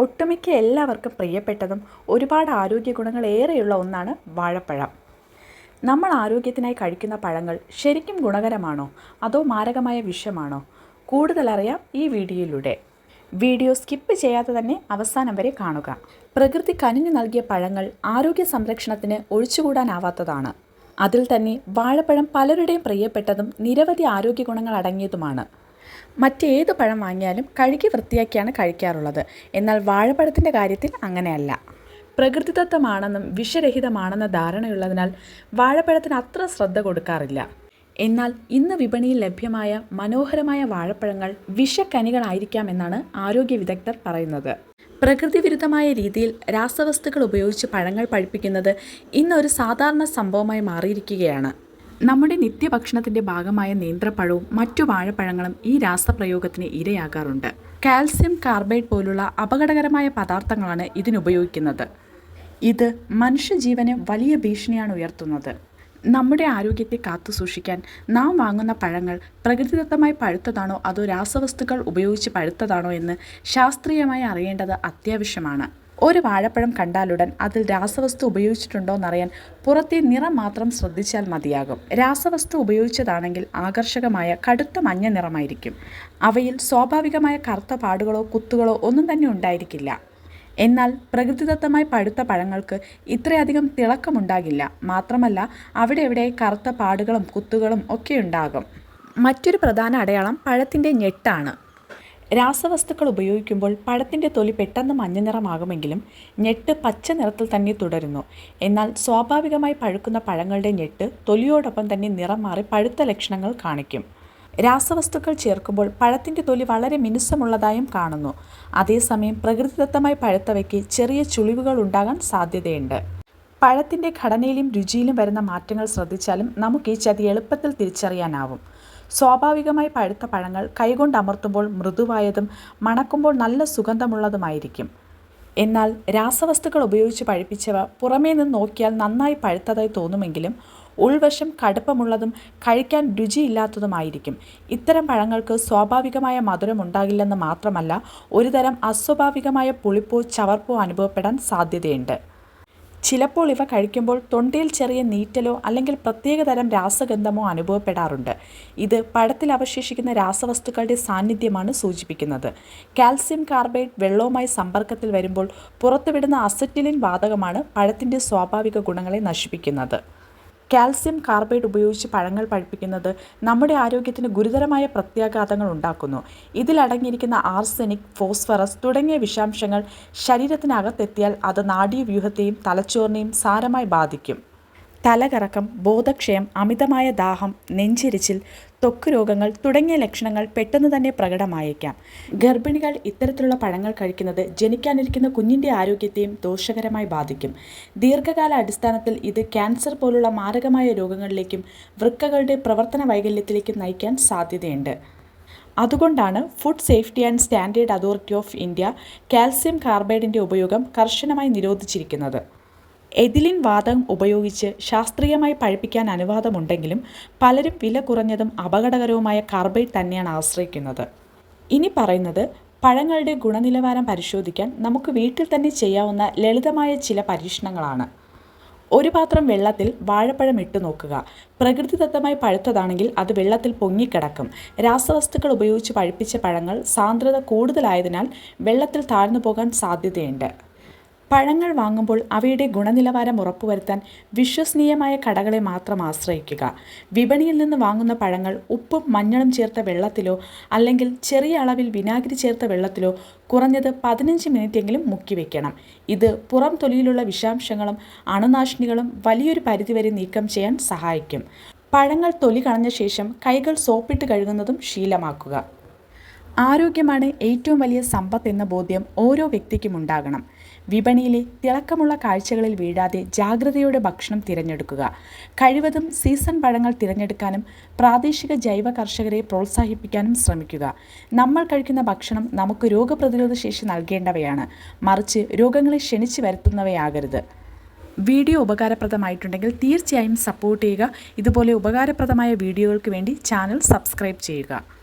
ഒട്ടുമിക്ക എല്ലാവർക്കും പ്രിയപ്പെട്ടതും ഒരുപാട് ആരോഗ്യ ഗുണങ്ങൾ ഏറെയുള്ള ഒന്നാണ് വാഴപ്പഴം. നമ്മൾ ആരോഗ്യത്തിനായി കഴിക്കുന്ന പഴങ്ങൾ ശരിക്കും ഗുണകരമാണോ? അതോ മാരകമായ വിഷമാണോ? കൂടുതലറിയാം ഈ വീഡിയോയിലൂടെ. വീഡിയോ സ്കിപ്പ് ചെയ്യാതെ തന്നെ അവസാനം വരെ കാണുക. പ്രകൃതി കനിഞ്ഞു നൽകിയ പഴങ്ങൾ ആരോഗ്യ സംരക്ഷണത്തിന് ഒഴിച്ചുകൂടാനാവാത്തതാണ്. അതിൽ തന്നെ വാഴപ്പഴം പലരുടെയും പ്രിയപ്പെട്ടതും നിരവധി ആരോഗ്യ ഗുണങ്ങൾ അടങ്ങിയതുമാണ്. മറ്റേത് പഴം വാങ്ങിയാലും കഴുകി വൃത്തിയാക്കിയാണ് കഴിക്കാറുള്ളത്. എന്നാൽ വാഴപ്പഴത്തിന്റെ കാര്യത്തിൽ അങ്ങനെയല്ല. പ്രകൃതിദത്തമാണെന്നും വിഷരഹിതമാണെന്ന ധാരണയുള്ളതിനാൽ വാഴപ്പഴത്തിന് അത്ര ശ്രദ്ധ കൊടുക്കാറില്ല. എന്നാൽ ഇന്ന് വിപണിയിൽ ലഭ്യമായ മനോഹരമായ വാഴപ്പഴങ്ങൾ വിഷക്കനികളായിരിക്കാമെന്നാണ് ആരോഗ്യ വിദഗ്ധർ പറയുന്നത്. പ്രകൃതി വിരുദ്ധമായ രീതിയിൽ രാസവസ്തുക്കൾ ഉപയോഗിച്ച് പഴങ്ങൾ പഴിപ്പിക്കുന്നത് ഇന്നൊരു സാധാരണ സംഭവമായി മാറിയിരിക്കുകയാണ്. നമ്മുടെ നിത്യഭക്ഷണത്തിന്റെ ഭാഗമായ നേന്ത്രപ്പഴവും മറ്റു വാഴപ്പഴങ്ങളും ഈ രാസപ്രയോഗത്തിന് ഇരയാകാറുണ്ട്. കാൽസ്യം കാർബൈഡ് പോലുള്ള അപകടകരമായ പദാർത്ഥങ്ങളാണ് ഇതിനുപയോഗിക്കുന്നത്. ഇത് മനുഷ്യജീവന് വലിയ ഭീഷണിയാണ് ഉയർത്തുന്നത്. നമ്മുടെ ആരോഗ്യത്തെ കാത്തു സൂക്ഷിക്കാൻ നാം വാങ്ങുന്ന പഴങ്ങൾ പ്രകൃതിദത്തമായി പഴുത്തതാണോ അതോ രാസവസ്തുക്കൾ ഉപയോഗിച്ച് പഴുത്തതാണോ എന്ന് ശാസ്ത്രീയമായി അറിയേണ്ടത് അത്യാവശ്യമാണ്. ഒരു വാഴപ്പഴം കണ്ടാലുടൻ അതിൽ രാസവസ്തു ഉപയോഗിച്ചിട്ടുണ്ടോ എന്നറിയാൻ പുറത്തെ നിറം മാത്രം ശ്രദ്ധിച്ചാൽ മതിയാകും. രാസവസ്തു ഉപയോഗിച്ചതാണെങ്കിൽ ആകർഷകമായ കടുത്ത മഞ്ഞ നിറമായിരിക്കും. അവയിൽ സ്വാഭാവികമായ കറുത്ത പാടുകളോ കുത്തുകളോ ഒന്നും തന്നെ ഉണ്ടായിരിക്കില്ല. എന്നാൽ പ്രകൃതിദത്തമായി പഴുത്ത പഴങ്ങൾക്ക് ഇത്രയധികം തിളക്കമുണ്ടാകില്ല. മാത്രമല്ല അവിടെ എവിടെ കറുത്ത പാടുകളും കുത്തുകളും ഒക്കെ ഉണ്ടാകും. മറ്റൊരു പ്രധാന അടയാളം പഴത്തിന്റെ ഞെട്ടാണ്. രാസവസ്തുക്കൾ ഉപയോഗിക്കുമ്പോൾ പഴത്തിന്റെ തൊലി പെട്ടെന്ന് മഞ്ഞ നിറമാകുമെങ്കിലും ഞെട്ട് പച്ച നിറത്തിൽ തന്നെ തുടരുന്നു. എന്നാൽ സ്വാഭാവികമായി പഴുക്കുന്ന പഴങ്ങളുടെ ഞെട്ട് തൊലിയോടൊപ്പം തന്നെ നിറം മാറി പഴുത്ത ലക്ഷണങ്ങൾ കാണിക്കും. രാസവസ്തുക്കൾ ചേർക്കുമ്പോൾ പഴത്തിന്റെ തൊലി വളരെ മിനുസമുള്ളതായും കാണുന്നു. അതേസമയം പ്രകൃതിദത്തമായി പഴുത്തവയ്ക്ക് ചെറിയ ചുളിവുകൾ ഉണ്ടാകാൻ സാധ്യതയുണ്ട്. പഴത്തിന്റെ ഘടനയിലും രുചിയിലും വരുന്ന മാറ്റങ്ങൾ ശ്രദ്ധിച്ചാലും നമുക്ക് ഈ ചതി എളുപ്പത്തിൽ തിരിച്ചറിയാനാവും. സ്വാഭാവികമായി പഴുത്ത പഴങ്ങൾ കൈകൊണ്ട് അമർത്തുമ്പോൾ മൃദുവായതും മണക്കുമ്പോൾ നല്ല സുഗന്ധമുള്ളതുമായിരിക്കും. എന്നാൽ രാസവസ്തുക്കൾ ഉപയോഗിച്ച് പഴിപ്പിച്ചവ പുറമേ നിന്ന് നോക്കിയാൽ നന്നായി പഴുത്തതായി തോന്നുമെങ്കിലും ഉൾവശം കടുപ്പമുള്ളതും കഴിക്കാൻ രുചിയില്ലാത്തതുമായിരിക്കും. ഇത്തരം പഴങ്ങൾക്ക് സ്വാഭാവികമായ മധുരം ഉണ്ടാകില്ലെന്ന് മാത്രമല്ല ഒരുതരം അസ്വാഭാവികമായ പുളിപ്പോ ചവർപ്പോ അനുഭവപ്പെടാൻ സാധ്യതയുണ്ട്. ചിലപ്പോൾ ഇവ കഴിക്കുമ്പോൾ തൊണ്ടയിൽ ചെറിയ നീറ്റലോ അല്ലെങ്കിൽ പ്രത്യേകതരം രാസഗന്ധമോ അനുഭവപ്പെടാറുണ്ട്. ഇത് പഴത്തിൽ അവശേഷിക്കുന്ന രാസവസ്തുക്കളുടെ സാന്നിധ്യമാണ് സൂചിപ്പിക്കുന്നത്. കാൽസ്യം കാർബൈഡ് വെള്ളവുമായി സമ്പർക്കത്തിൽ വരുമ്പോൾ പുറത്തുവിടുന്ന അസറ്റിലിൻ വാതകമാണ് പഴത്തിന്റെ സ്വാഭാവിക ഗുണങ്ങളെ നശിപ്പിക്കുന്നത്. കാൽസ്യം കാർബൈഡ് ഉപയോഗിച്ച് പഴങ്ങൾ പഴുപ്പിക്കുന്നത് നമ്മുടെ ആരോഗ്യത്തിന് ഗുരുതരമായ പ്രത്യാഘാതങ്ങൾ ഉണ്ടാക്കുന്നു. ഇതിലടങ്ങിയിരിക്കുന്ന ആർസെനിക് ഫോസ്ഫറസ് തുടങ്ങിയ വിഷാംശങ്ങൾ ശരീരത്തിനകത്തെത്തിയാൽ അത് നാഡീവ്യൂഹത്തെയും തലച്ചോറിനെയും സാരമായി ബാധിക്കും. തലകറക്കം ബോധക്ഷയം അമിതമായ ദാഹം നെഞ്ചിരിച്ചിൽ തൊക്ക് രോഗങ്ങൾ തുടങ്ങിയ ലക്ഷണങ്ങൾ പെട്ടെന്ന് തന്നെ പ്രകടമായേക്കാം. ഗർഭിണികൾ ഇത്തരത്തിലുള്ള പഴങ്ങൾ കഴിക്കുന്നത് ജനിക്കാനിരിക്കുന്ന കുഞ്ഞിന്റെ ആരോഗ്യത്തെയും ദോഷകരമായി ബാധിക്കും. ദീർഘകാല അടിസ്ഥാനത്തിൽ ഇത് ക്യാൻസർ പോലുള്ള മാരകമായ രോഗങ്ങളിലേക്കും വൃക്കകളുടെ പ്രവർത്തന വൈകല്യത്തിലേക്കും നയിക്കാൻ സാധ്യതയുണ്ട്. അതുകൊണ്ടാണ് food safety and standard authority of India calcium കാർബൈഡിന്റെ ഉപയോഗം കർശനമായി നിരോധിച്ചിരിക്കുന്നത്. എഥിലിൻ വാതകം ഉപയോഗിച്ച് ശാസ്ത്രീയമായി പഴിപ്പിക്കാൻ അനുവാദമുണ്ടെങ്കിലും പലരും വില കുറഞ്ഞതും അപകടകരവുമായ കാർബൈഡ് തന്നെയാണ് ആശ്രയിക്കുന്നത്. ഇനി പറയുന്നത് പഴങ്ങളുടെ ഗുണനിലവാരം പരിശോധിക്കാൻ നമുക്ക് വീട്ടിൽ തന്നെ ചെയ്യാവുന്ന ലളിതമായ ചില പരീക്ഷണങ്ങളാണ്. ഒരു പാത്രം വെള്ളത്തിൽ വാഴപ്പഴം ഇട്ട് നോക്കുക. പ്രകൃതിദത്തമായി പഴുത്തതാണെങ്കിൽ അത് വെള്ളത്തിൽ പൊങ്ങിക്കിടക്കും. രാസവസ്തുക്കൾ ഉപയോഗിച്ച് പഴുപ്പിച്ച പഴങ്ങൾ സാന്ദ്രത കൂടുതലായതിനാൽ വെള്ളത്തിൽ താഴ്ന്നു പോകാൻ സാധ്യതയുണ്ട്. പഴങ്ങൾ വാങ്ങുമ്പോൾ അവയുടെ ഗുണനിലവാരം ഉറപ്പുവരുത്താൻ വിശ്വസനീയമായ കടകളെ മാത്രം ആശ്രയിക്കുക. വിപണിയിൽ നിന്ന് വാങ്ങുന്ന പഴങ്ങൾ ഉപ്പും മഞ്ഞളും ചേർത്ത വെള്ളത്തിലോ അല്ലെങ്കിൽ ചെറിയ അളവിൽ വിനാഗിരി ചേർത്ത വെള്ളത്തിലോ കുറഞ്ഞത് പതിനഞ്ച് മിനിറ്റെങ്കിലും മുക്കി വയ്ക്കണം ഇത് പുറം തൊലിയിലുള്ള വിഷാംശങ്ങളും അണുനാശിനികളും വലിയൊരു പരിധിവരെ നീക്കം ചെയ്യാൻ സഹായിക്കും. പഴങ്ങൾ തൊലി കളഞ്ഞ ശേഷം കൈകൾ സോപ്പിട്ട് കഴുകുന്നതും ശീലമാക്കുക. ആരോഗ്യമാണ് ഏറ്റവും വലിയ സമ്പത്ത് എന്ന ബോധ്യം ഓരോ വ്യക്തിക്കും ഉണ്ടാകണം. വിപണിയിലെ തിളക്കമുള്ള കാഴ്ചകളിൽ വീഴാതെ ജാഗ്രതയോടെ ഭക്ഷണം തിരഞ്ഞെടുക്കുക. കഴിവതും സീസൺ പഴങ്ങൾ തിരഞ്ഞെടുക്കാനും പ്രാദേശിക ജൈവ കർഷകരെ പ്രോത്സാഹിപ്പിക്കാനും ശ്രമിക്കുക. നമ്മൾ കഴിക്കുന്ന ഭക്ഷണം നമുക്ക് രോഗപ്രതിരോധ ശേഷി നൽകേണ്ടവയാണ്. മറിച്ച് രോഗങ്ങളെ ക്ഷണിച്ചു വരുത്തുന്നവയാകരുത്. വീഡിയോ ഉപകാരപ്രദമായിട്ടുണ്ടെങ്കിൽ തീർച്ചയായും സപ്പോർട്ട് ചെയ്യുക. ഇതുപോലെ ഉപകാരപ്രദമായ വീഡിയോകൾക്ക് വേണ്ടി ചാനൽ സബ്സ്ക്രൈബ് ചെയ്യുക.